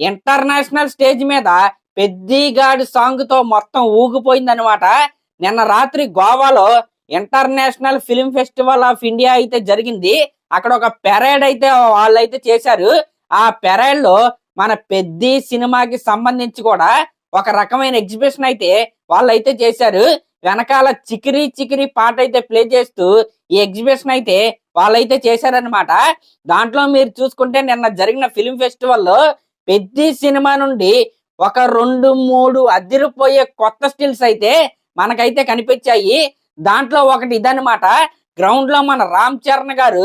International stage మీద పెద్దిగాడి సాంగ్తో మొత్తం ఊగిపోయిందనమాట నిన్న రాత్రి గోవాలో international film festival of India అయితే జరిగింది. అక్కడ ఒక పెరేడ్ అయితే వాళ్ళైతే చేశారు. ఆ పెరేడ్లో మన పెద్ది సినిమాకి సంబంధించి కూడా ఒక రకమైన ఎగ్జిబిషన్ అయితే వాళ్ళైతే చేశారు. వెనకాల చికిరి చికిరి పాట అయితే ప్లే చేస్తూ ఈ ఎగ్జిబిషన్ అయితే వాళ్ళైతే చేశారనమాట దాంట్లో మీరు చూసుకుంటే నిన్న జరిగిన ఫిలిం ఫెస్టివల్లో పెద్ద సినిమా నుండి ఒక రెండు మూడు అదిరిపోయే కొత్త స్టిల్స్ అయితే మనకైతే కనిపించాయి. దాంట్లో ఒకటి ఇదనమాట గ్రౌండ్లో మన రామ్ చరణ్ గారు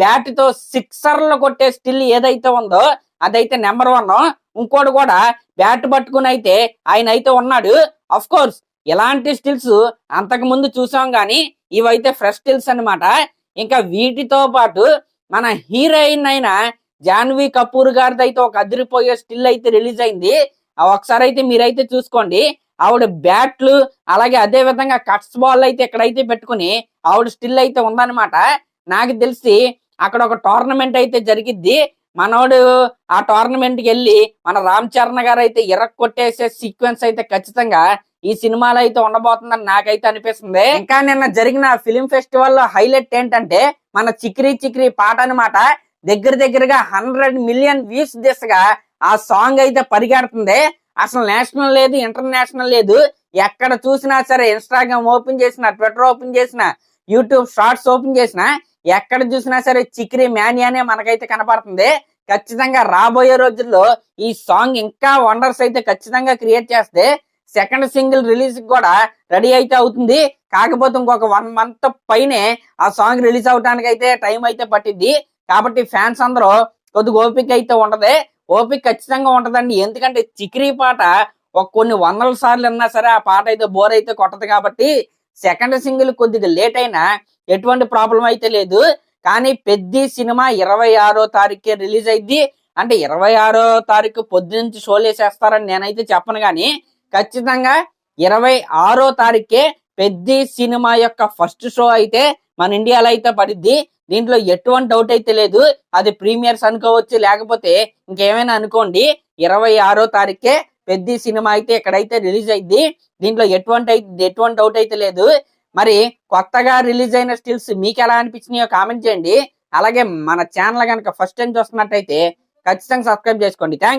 బ్యాట్తో సిక్సర్లు కొట్టే స్టిల్ ఏదైతే ఉందో అదైతే నెంబర్ వన్. ఇంకోటి కూడా బ్యాట్ పట్టుకుని అయితే ఆయన అయితే ఉన్నాడు. అఫ్ కోర్స్ ఇలాంటి స్టిల్స్ అంతకు ముందు చూసాం గానీ ఇవైతే ఫ్రెష్ స్టిల్స్ అన్నమాట. ఇంకా వీటితో పాటు మన హీరోయిన్ అయిన జాన్వీ కపూర్ గారిది అయితే ఒక అదిరిపోయే స్టిల్ అయితే రిలీజ్ అయింది. ఒకసారి అయితే మీరైతే చూసుకోండి. ఆవిడ బ్యాట్లు అలాగే అదే విధంగా కట్స్ బాల్ అయితే ఇక్కడైతే పెట్టుకుని ఆవిడ స్టిల్ అయితే ఉందన్నమాట. నాకు తెలిసి అక్కడ ఒక టోర్నమెంట్ అయితే జరిగిద్ది. మనోడు ఆ టోర్నమెంట్కి వెళ్ళి మన రామ్ చరణ్ గారు అయితే ఇరక్ కొట్టేసే సీక్వెన్స్ అయితే ఖచ్చితంగా ఈ సినిమాలో అయితే ఉండబోతుందని నాకైతే అనిపిస్తుంది. ఇంకా నిన్న జరిగిన ఫిలిం ఫెస్టివల్లో హైలైట్ ఏంటంటే మన చిక్రీ చిక్రీ పాట అనమాట దగ్గర దగ్గరగా హండ్రెడ్ మిలియన్ వ్యూస్ దిశగా ఆ సాంగ్ అయితే పరిగెడుతుంది. అసలు నేషనల్ లేదు ఇంటర్నేషనల్ లేదు. ఎక్కడ చూసినా సరే ఇన్స్టాగ్రామ్ ఓపెన్ చేసిన ట్విట్టర్ ఓపెన్ చేసిన యూట్యూబ్ షార్ట్స్ ఓపెన్ చేసిన ఎక్కడ చూసినా సరే చిక్రి మ్యానియానే మనకైతే కనపడుతుంది. ఖచ్చితంగా రాబోయే రోజుల్లో ఈ సాంగ్ ఇంకా వండర్స్ అయితే ఖచ్చితంగా క్రియేట్ చేస్తే సెకండ్ సింగిల్ రిలీజ్ కూడా రెడీ అయితే అవుతుంది. కాకపోతే ఇంకొక వన్ మంత్ పైనే ఆ సాంగ్ రిలీజ్ అవడానికి అయితే టైం అయితే పట్టింది కాబట్టి ఫ్యాన్స్ అందరూ కొద్దిగా ఓపిక అయితే ఉంటది. ఓపిక ఖచ్చితంగా ఉంటదండి. ఎందుకంటే చిక్రీ పాట ఒక కొన్ని వందల సార్లు విన్నా సరే ఆ పాట అయితే బోర్ అయితే కొట్టదు కాబట్టి సెకండ్ సింగిల్ కొద్దిగా లేట్ అయినా ఎటువంటి ప్రాబ్లం అయితే లేదు. కానీ పెద్ద సినిమా ఇరవై ఆరో తారీఖే రిలీజ్ అయింది అంటే ఇరవై ఆరో తారీఖు పొద్దునుంచి షోలు వేసేస్తారని నేనైతే చెప్పను కానీ ఖచ్చితంగా ఇరవై ఆరో తారీఖే పెద్ద సినిమా యొక్క ఫస్ట్ షో అయితే మన ఇండియాలో అయితే పడిద్ది. దీంట్లో ఎటువంటి డౌట్ అయితే లేదు. అది ప్రీమియర్స్ అనుకోవచ్చు లేకపోతే ఇంకేమైనా అనుకోండి. ఇరవై ఆరో తారీఖే పెద్ద సినిమా అయితే ఎక్కడైతే రిలీజ్ అయింది దీంట్లో ఎటువంటి అయితే ఎటువంటి డౌట్ అయితే లేదు. మరి కొత్తగా రిలీజ్ అయిన స్టిల్స్ మీకు ఎలా అనిపించినాయో కామెంట్ చేయండి. అలాగే మన ఛానల్ కనుక ఫస్ట్ టైం చూస్తున్నట్టయితే ఖచ్చితంగా సబ్స్క్రైబ్ చేసుకోండి. థ్యాంక్